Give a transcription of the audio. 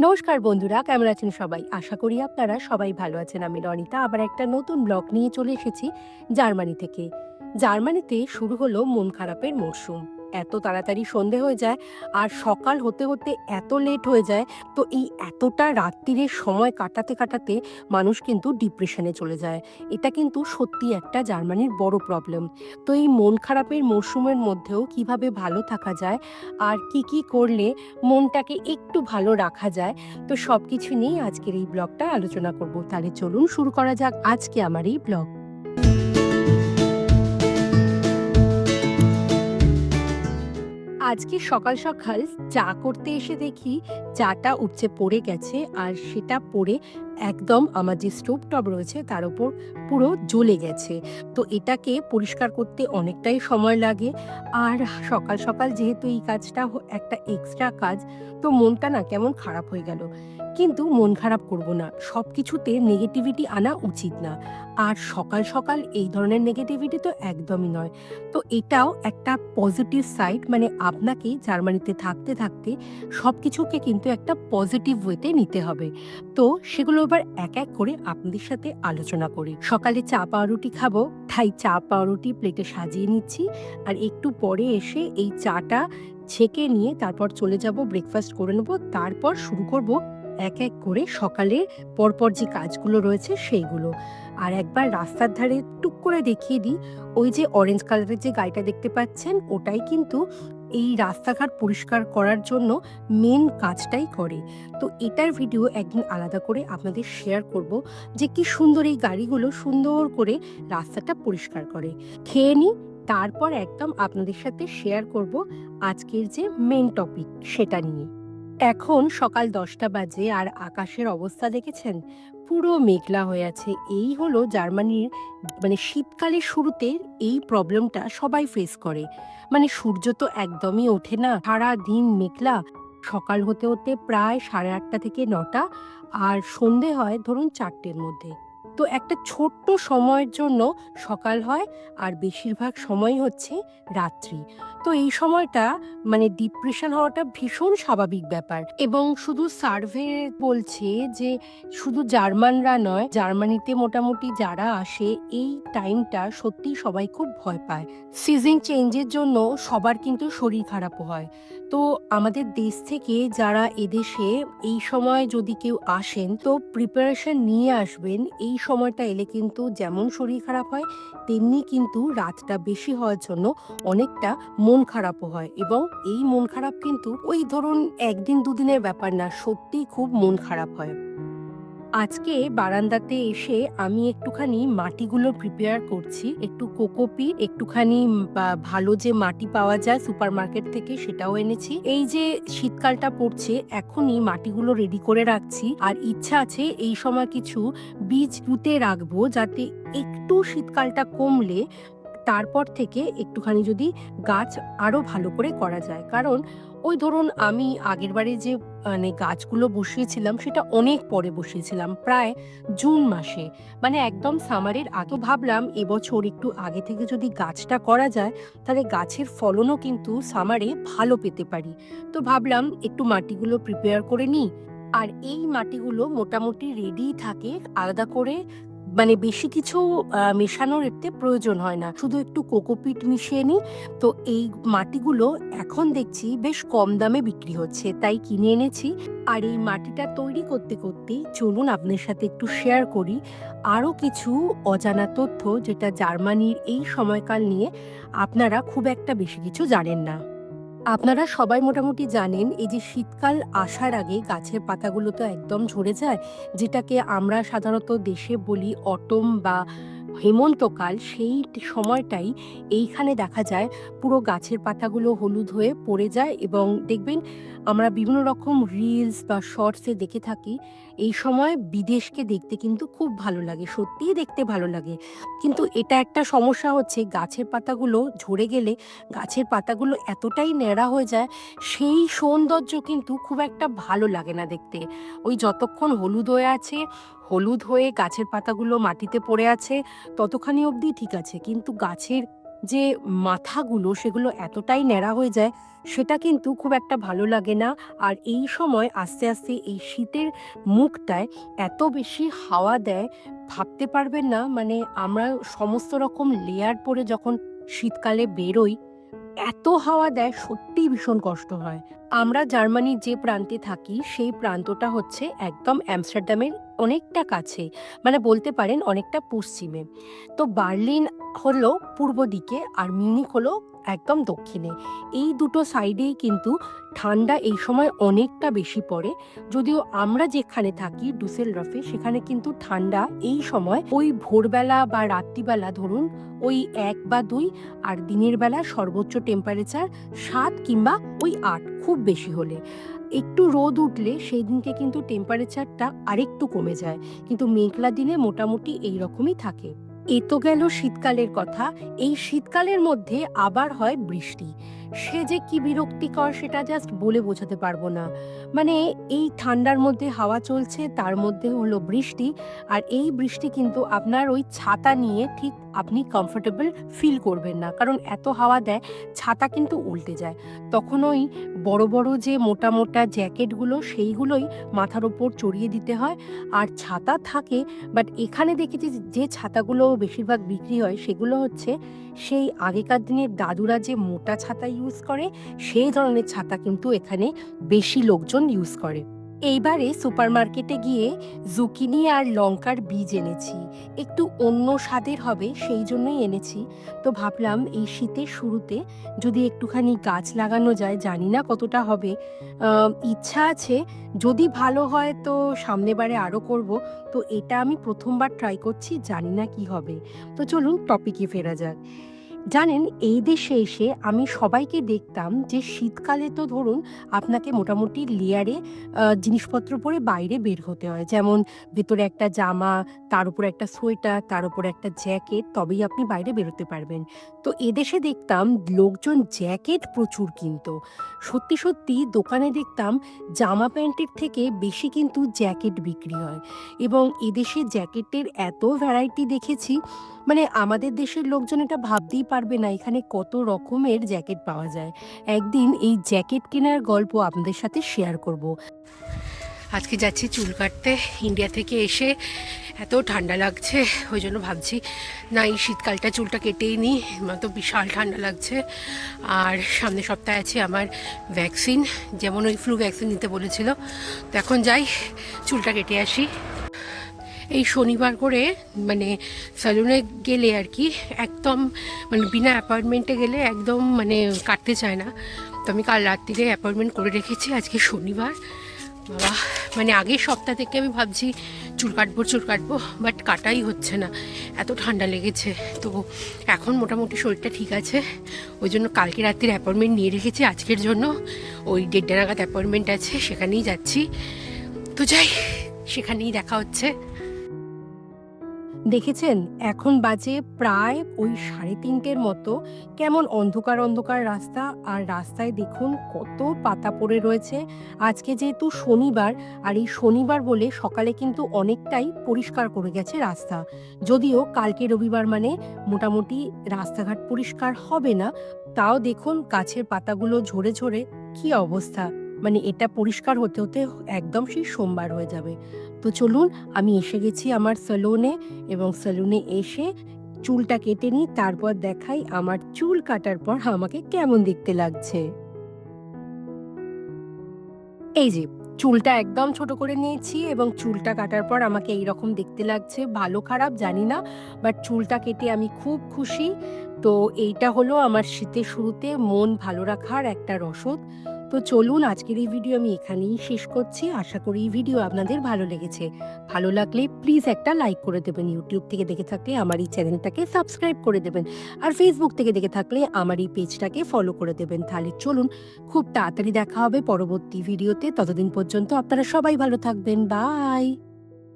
নমস্কার বন্ধুরা, কেমন আছেন সবাই? আশা করি আপনারা সবাই ভালো আছেন। আমি রনিতা আবার একটা নতুন ব্লগ নিয়ে চলে এসেছি জার্মানি থেকে। জার্মানিতে শুরু হলো মন খারাপের মরশুম এত তাড়াতাড়ি সন্ধে হয়ে যায় আর সকাল হতে হতে এত লেট হয়ে যায়, তো এই এতটা রাত্রিরের সময় কাটাতে কাটাতে মানুষ কিন্তু ডিপ্রেশনে চলে যায়। এটা কিন্তু সত্যি একটা জার্মানির বড় প্রবলেম তো এই মন খারাপের মরশুমের মধ্যেও কীভাবে ভালো থাকা যায় আর কি কি করলে মনটাকে একটু ভালো রাখা যায়, তো সব কিছু নিয়েই আজকের এই ব্লগটা আলোচনা করব। তাহলে চলুন শুরু করা যাক আজকে আমার এই ব্লগ। আজকে সকাল সকাল চা করতে এসে দেখি চাটা উপচে পড়ে গেছে আর সেটা পড়ে একদম আমার যে স্টোভ টব রয়েছে তার উপর পুরো জ্বলে গেছে। তো এটাকে পরিষ্কার করতে অনেকটাই সময় লাগে। আর সকাল সকাল যেহেতু এই কাজটা একটা এক্সট্রা কাজ, তো মনটা না কেমন খারাপ হয়ে গেল। কিন্তু মন খারাপ করব না। সব কিছুতে নেগেটিভিটি আনা উচিত না। আর সকাল সকাল এই ধরনের নেগেটিভিটি তো একদমই নয়। তো এটাও একটা পজিটিভ সাইড মানে আপনাকে জার্মানিতে থাকতে থাকতে সব কিছুকে কিন্তু একটা পজিটিভ ওয়েতে নিতে হবে। তো সেগুলো এবার এক এক করে আপনাদের সাথে আলোচনা করি। সকালে চা পাউরুটি খাব, তাই চা পাউরুটি প্লেটে সাজিয়ে নিচ্ছি আর একটু পরে এসে এই চাটা ছেঁকে নিয়ে তারপর চলে যাব ব্রেকফাস্ট করে নেব, তারপর শুরু করব এক এক করে সকালে পরপর যে কাজগুলো রয়েছে সেইগুলো। আর একবার রাস্তার ধারে টুক করে দেখিয়ে দিই, ওই যে অরেঞ্জ কালারের যে গাড়িটা দেখতে পাচ্ছেন, ওটাই কিন্তু এই রাস্তাঘাট পরিষ্কার করার জন্য মেন কাজটাই করে। তো এটার ভিডিও একদিন আলাদা করে আপনাদের শেয়ার করব যে কি সুন্দর এই গাড়িগুলো সুন্দর করে রাস্তাটা পরিষ্কার করে। খেয়ে নিই, তারপর একদম আপনাদের সাথে শেয়ার করব আজকের যে মেন টপিক সেটা নিয়ে। এখন সকাল দশটা বাজে আর আকাশের অবস্থা দেখেছেন? পুরো মেঘলা হয়ে আছে। এই হলো জার্মানির মানে শীতকালের শুরুতে এই প্রবলেমটা সবাই ফেস করে। মানে সূর্য তো একদমই ওঠে না, সারা দিন মেঘলা। সকাল হতে হতে প্রায় সাড়ে আটটা থেকে নটা, আর সন্ধে হয় ধরুন চারটের মধ্যে। তো একটা ছোট্ট সময়ের জন্য সকাল হয় আর বেশিরভাগ সময় হচ্ছে রাত্রি। তো এই সময়টা মানে ডিপ্রেশন হওয়াটা ভীষণ স্বাভাবিক ব্যাপার এবং শুধু সার্ভে বলছে যে শুধু জার্মানরা নয়, জার্মানিতে মোটামুটি যারা আসে এই টাইমটা সত্যি সবাই খুব ভয় পায়। সিজন চেঞ্জের জন্য সবার কিন্তু শরীর খারাপও হয়। তো আমাদের দেশ থেকে যারা এদেশে এই সময় যদি কেউ আসেন, তো প্রিপারেশন নিয়ে আসবেন এই সময়টা এলে কিন্তু যেমন শরীর খারাপ হয়, তেমনি কিন্তু রাতটা বেশি হওয়ার জন্য অনেকটা মন খারাপও হয় এবং এই মন খারাপ কিন্তু ওই ধরুন একদিন দুদিনের ব্যাপার না সত্যি খুব মন খারাপ হয়। আজকে বারান্দাতে এসে আমি একটুখানি মাটিগুলো প্রিপেয়ার করছি। একটু কোকোপি একটুখানি ভালো যে মাটি পাওয়া যায় সুপার মার্কেট থেকে সেটাও এনেছি। এই যে শীতকালটা পড়ছে, এখনই মাটিগুলো রেডি করে রাখছি। আর ইচ্ছা আছে এই সময় কিছু বীজ পুঁতে রাখব যাতে একটু শীতকালটা কমলে তারপর থেকে একটুখানি যদি গাছ আরও ভালো করে করা যায়। কারণ ওই ধরুন আমি আগেরবারে যে মানে গাছগুলো বসিয়েছিলাম সেটা অনেক পরে বসিয়েছিলাম, প্রায় জুন মাসে। মানে একদম সামারের আগে ভাবলাম এবছর একটু আগে থেকে যদি গাছটা করা যায়, তাহলে গাছের ফলনও কিন্তু সামারে ভালো পেতে পারি। তো ভাবলাম একটু মাটিগুলো প্রিপেয়ার করে নিই। আর এই মাটিগুলো মোটামুটি রেডি থাকে, আলাদা করে মানে বেশি কিছু মেশানোর এতে প্রয়োজন হয় না। শুধু একটু কোকোপিট মিশিয়ে নিই। তো এই মাটিগুলো এখন দেখছি বেশ কম দামে বিক্রি হচ্ছে, তাই কিনে এনেছি। আর এই মাটিটা তৈরি করতে করতেই চলুন আপনাদের সাথে একটু শেয়ার করি। আরও কিছু অজানা তথ্য যেটা জার্মানির এই সময়কাল নিয়ে আপনারা খুব একটা বেশি কিছু জানেন না। আপনারা সবাই মোটামুটি জানেন, এই যে শীতকাল আসার আগে গাছের পাতাগুলো তো একদম ঝরে যায়, যেটাকে আমরা সাধারণত দেশে বলি অটম বা হেমন্তকাল, সেই সময়টাই এইখানে দেখা যায় পুরো গাছের পাতাগুলো হলুদ হয়ে পড়ে যায় এবং দেখবেন আমরা বিভিন্ন রকম রিলস বা শর্টসে দেখে থাকি, এই সময় বিদেশকে দেখতে কিন্তু খুব ভালো লাগে, সত্যিই দেখতে ভালো লাগে। কিন্তু এটা একটা সমস্যা হচ্ছে, গাছের পাতাগুলো ঝরে গেলে, গাছের পাতাগুলো এতটাই ন্যাড়া হয়ে যায়, সেই সৌন্দর্য কিন্তু খুব একটা ভালো লাগে না দেখতে। ওই যতক্ষণ হলুদ হয়ে আছে, হলুদ হয়ে গাছের পাতাগুলো মাটিতে পড়ে আছে, ততখানি অবধি ঠিক আছে। কিন্তু গাছের যে মাথাগুলো সেগুলো এতটাই ন্যাড়া হয়ে যায়, সেটা কিন্তু খুব একটা ভালো লাগে না। আর এই সময় আস্তে আস্তে এই শীতের মুখটায় এত বেশি হাওয়া দেয়, ভাবতে পারবেন না। মানে আমরা সমস্ত রকম লেয়ার পরে যখন শীতকালে বেরোই এত হাওয়া দেয় সত্যি ভীষণ কষ্ট হয়। আমরা জার্মানির যে প্রান্তে থাকি, সেই প্রান্তটা হচ্ছে একদম অ্যামস্টারডামের অনেকটা কাছে মানে বলতে পারেন অনেকটা পশ্চিমে। তো বার্লিন হলো পূর্ব দিকে আর মিউনিক হলো একদম দক্ষিণে। এই দুটো সাইডেই কিন্তু ঠান্ডা এই সময় অনেকটা বেশি পড়ে। যদিও আমরা যেখানে থাকি, ডুসেলডর্ফে, সেখানে কিন্তু ঠান্ডা এই সময় ওই ভোরবেলা বা রাত্রিবেলা ধরুন ওই এক বা দুই আর দিনের বেলা সর্বোচ্চ টেম্পারেচার সাত কিংবা ওই আট খুব বেশি হলে। একটু রোদ উঠলে সেই দিনকে কিন্তু টেম্পারেচারটা আরেকটু কমে যায়, কিন্তু মেঘলা দিনে মোটামুটি এই রকমই থাকে। এ তো গেল শীতকালের কথা। এই শীতকালের মধ্যে আবার হয় বৃষ্টি। সে যে কি বিরক্তিকর সেটা জাস্ট বলে বোঝাতে পারব না। মানে এই ঠান্ডার মধ্যে হাওয়া চলছে, তার মধ্যে হলো বৃষ্টি, আর এই বৃষ্টি কিন্তু আপনার ওই ছাতা নিয়ে ঠিক আপনি কমফোর্টেবল ফিল করবেন না। কারণ এত হাওয়া দেয়, ছাতা কিন্তু উল্টে যায়। তখন ওই বড় বড় যে মোটা মোটা জ্যাকেটগুলো, সেইগুলোই মাথার ওপর চড়িয়ে দিতে হয়। আর ছাতা থাকে বাট এখানে দেখেছি যে- ছাতাগুলো বেশিরভাগ বিক্রি হয়, সেগুলো হচ্ছে সেই আগেকার দিনের দাদুরা যে মোটা ছাতা ইউজ করে, সেই ধরনের ছাতা কিন্তু এখানে বেশি লোকজন ইউজ করে। এইবারে সুপারমার্কেটে গিয়ে জুকিনি আর লঙ্কার বীজ এনেছি। একটু অন্য স্বাদের হবে, সেই জন্যই এনেছি। তো ভাবলাম এই শীতের শুরুতে যদি একটুখানি গাছ লাগানো যায়, জানি না কতটা হবে। ইচ্ছা আছে, যদি ভালো হয় তো সামনেবারে আরও করব। তো এটা আমি প্রথমবার ট্রাই করছি, জানি না কি হবে। তো চলুন টপিকে ফেরা যাক। জানেন, এই দেশে এসে আমি সবাইকে দেখতাম যে শীতকালে তো ধরুন আপনাকে মোটামুটি লেয়ারে জিনিসপত্র পরে বাইরে বের হতে হয়। যেমন ভেতরে একটা জামা, তার উপর একটা সোয়েটার, তার উপর একটা জ্যাকেট, তবেই আপনি বাইরে বেরোতে পারবেন। তো এদেশে দেখতাম লোকজন জ্যাকেট প্রচুর কিনতো। সত্যি সত্যি দোকানে দেখতাম জামা প্যান্টের থেকে বেশি কিন্তু জ্যাকেট বিক্রি হয়। এবং এদেশে জ্যাকেটের এত ভ্যারাইটি দেখেছি মানে আমাদের দেশের লোকজন এটা ভাবতেই পারবে না, এখানে কত রকমের জ্যাকেট পাওয়া যায়। একদিন এই জ্যাকেট কেনার গল্প আপনাদের সাথে শেয়ার করব। আজকে যাচ্ছি চুল কাটতে ইন্ডিয়া থেকে এসে এত ঠান্ডা লাগছে, ওই জন্য ভাবছি না এই শীতকালটা চুলটা কেটেই নিই তো বিশাল ঠান্ডা লাগছে। আর সামনে সপ্তাহে আছে আমার ভ্যাকসিন যেমন ওই ফ্লু ভ্যাকসিন নিতে বলেছিল। তো এখন যাই, চুলটা কেটে আসি। এই শনিবার করে মানে স্যালুনে গেলে আর কি একদম মানে বিনা অ্যাপয়েন্টমেন্টে গেলে একদম মানে কাটতে চায় না। তো আমি কাল রাত্রিরে অ্যাপয়েন্টমেন্ট করে রেখেছি, আজকে শনিবার। বাবা মানে আগের সপ্তাহ থেকে আমি ভাবছি চুল কাটবো চুল কাটবো বাট কাটাই হচ্ছে না। এত ঠান্ডা লেগেছে। তো এখন মোটামুটি শরীরটা ঠিক আছে। ওই জন্য কালকে রাত্রির অ্যাপয়েন্টমেন্ট নিয়ে রেখেছি। আজকের জন্য ওই দেড়টা নাগাদ অ্যাপয়েন্টমেন্ট আছে, সেখানেই যাচ্ছি। তো যাই, সেখানেই দেখা হচ্ছে। দেখেছেন? এখন বাজে প্রায় ওই সাড়ে তিনটের মতো। কেমন অন্ধকার অন্ধকার রাস্তা। আর রাস্তায় দেখুন কত পাতা পড়ে রয়েছে। আজকে যেহেতু শনিবার, আর এই শনিবার বলে সকালে কিন্তু অনেকটাই পরিষ্কার করে গেছে রাস্তা। যদিও কালকে রবিবার মানে মোটামুটি রাস্তাঘাট পরিষ্কার হবে না। তাও দেখুন, গাছের পাতাগুলো ঝরে ঝরে কি অবস্থা। মানে এটা পরিষ্কার হতে হতে একদম সেই সোমবার হয়ে যাবে। তো চলুন, আমি এসে গেছি আমার সেলুনে এবং সেলুনে এসে চুলটা কেটে নিই, তারপর দেখাই আমার চুল কাটার পর আমাকে কেমন দেখতে লাগছে। এই যে, চুলটা একদম ছোট করে নিয়েছি এবং চুলটা কাটার পর আমাকে এই রকম দেখতে লাগছে, ভালো খারাপ জানি না বাট চুলটা কেটে আমি খুব খুশি। তো এইটা হলো আমার শীতের শুরুতে মন ভালো রাখার একটা রসদ। তো চলুন আজকের এই ভিডিও আমি এখানেই শেষ করছি। আশা করি এই ভিডিও আপনাদের ভালো লেগেছে। ভালো লাগলে প্লিজ একটা লাইক করে দেবেন। ইউটিউব থেকে দেখে থাকলে আমার এই চ্যানেলটাকে সাবস্ক্রাইব করে দেবেন। আর ফেসবুক থেকে দেখে থাকলে আমার এই পেজটাকে ফলো করে দেবেন। তাহলে চলুন খুব তাড়াতাড়ি দেখা হবে পরবর্তী ভিডিওতে ততদিন পর্যন্ত আপনারা সবাই ভালো থাকবেন। বাই